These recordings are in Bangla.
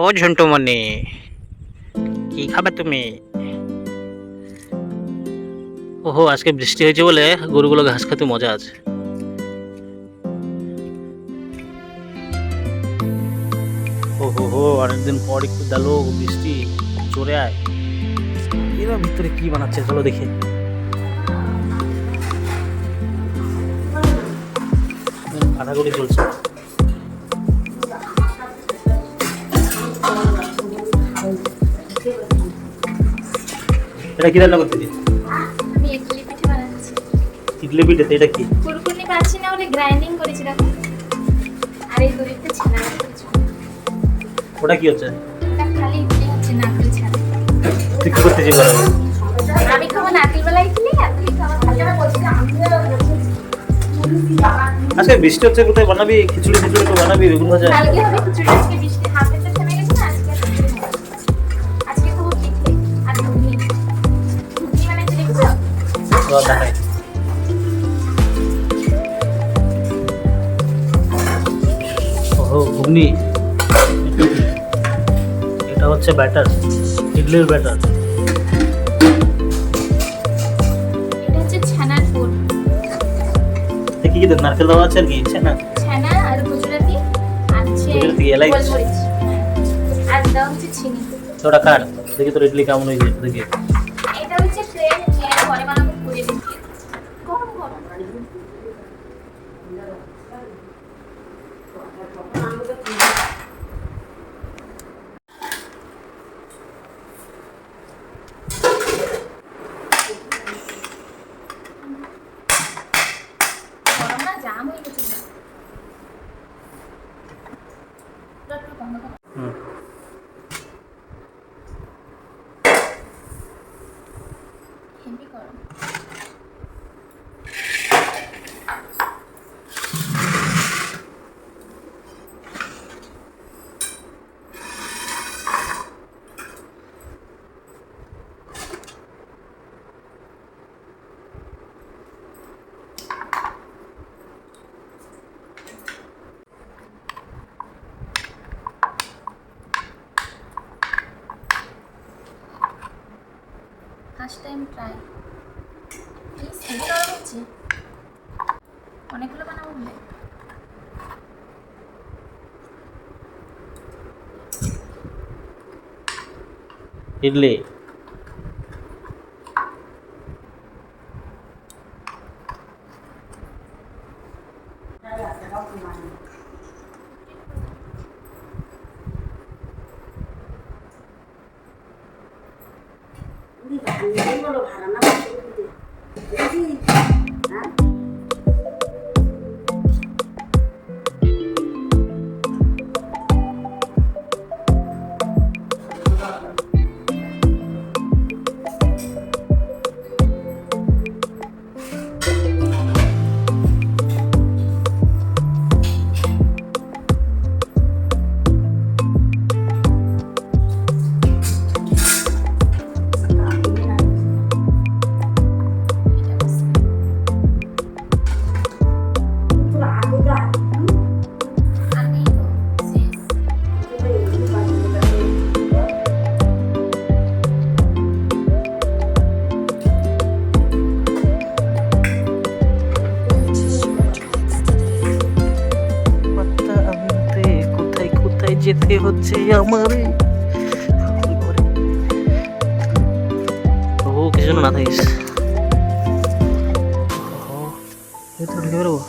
ও ঝন্টুমণি কি খাবে তুমি? ওহো, আজকে বৃষ্টি হয়েছে বলে গরুগুলো ঘাস খেতে মজা আছে। ওহো হো অনেকদিন পর একটু দালো বৃষ্টি, চলে আয়। এরা ভিতরে কি বানাচ্ছে চলো দেখি। কাটাকুটি চলছে এটা কি রান্না করতেছি আমি ইডলি পিঠে বানাচ্ছি। ইডলি এটা কি? কুরকুরি পাচ্ছি না বলে গ্রাইন্ডিং করেছি দেখো। আর এই দড়িতে ছানা ওটা কি হচ্ছে? এটা খালি ইডলি হচ্ছে নারকেল ছানা। তুই কি করতেছি ঘরে আমি খাব নারকেল বেলা ইডলি তুই খাব আজকে বৃষ্টি হচ্ছে কোথায়? বানাবি? খিচুড়ি খিচুড়ি তো বানাবি বেগুন ভাজা। কালকে হবে খিচুড়ি আজকে বৃষ্টি হাফে তো দেখাই। ওহো ঘুগনি। এটা হচ্ছে ব্যাটার ইডলির ব্যাটার। দেখি কি নারকেল দেওয়া আছে আর কি? না ছানা আর গুজরাটি হচ্ছে গুজরাটি, এলাচ। আর দেওয়া হচ্ছে চিনি। ওটা কার? দেখি তোর ইডলি কেমন হয়েছে দেখি এটা হচ্ছে প্লেন এর পরে বানাবো। 보이는 ফার্স্ট টাইম ট্রাই প্লিজ হচ্ছে অনেকগুলো বানাবো বলে ইডলি। এটা যেতে হচ্ছে আমারে। ও কিছু না থাকিস ভেতরে ঢুকে বেরোবো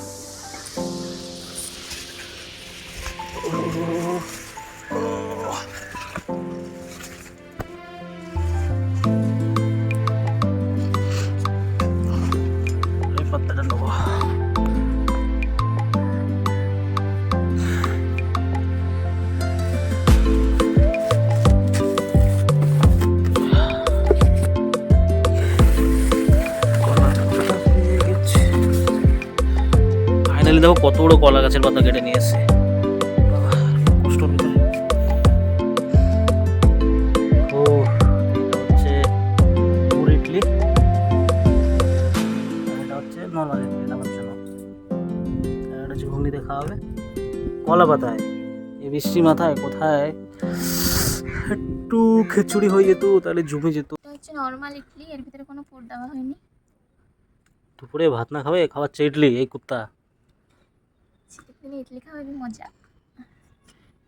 দেখো কত বড় কলা গাছের পাতা কেটে নিয়ে কষ্ট ভিতরে ও এটা হচ্ছে পুর ইডলি। এটা হচ্ছে নর্মাল ইডলি এটা হচ্ছে এটা হচ্ছে ঘুগনি দিয়ে খাওয়া হবে। কলা পাতায়। এই বৃষ্টি মাথায় কোথায়? একটু খিচুড়ি হয়ে যেত তাহলে জমে যেত। হচ্ছে নর্মাল ইডলি এর ভিতরে কোনো পুর দেওয়া হয়নি। দুপুরে ভাত না খাবে খাওয়াচ্ছে ইডলি এই কুত্তা। দিনে ইডলি খাওয়া হেবি মজা।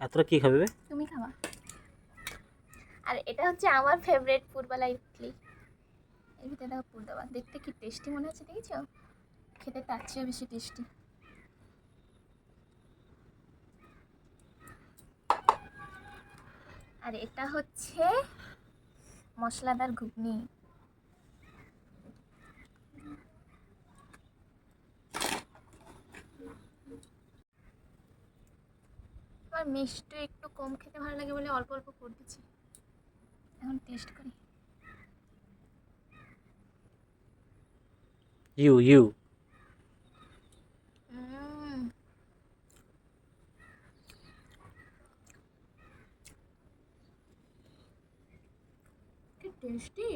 এতটা কি খাবে তুমি খাওয়া আর এটা হচ্ছে আমার ফেভারিট পুরবালা ইডলি। এর ভিতরে দেখো পুর দেওয়া দেখতে কি টেস্টি মনে হচ্ছে দেখেছ? খেতে তার চেয়েও বেশি টেস্টি আর এটা হচ্ছে মশলাদার ঘুগনি। আমার মিষ্টি একটু কম খেতে ভালো লাগে বলে অল্প অল্প করে দিচ্ছি। এখন টেস্ট করি। You you. কি টেস্টি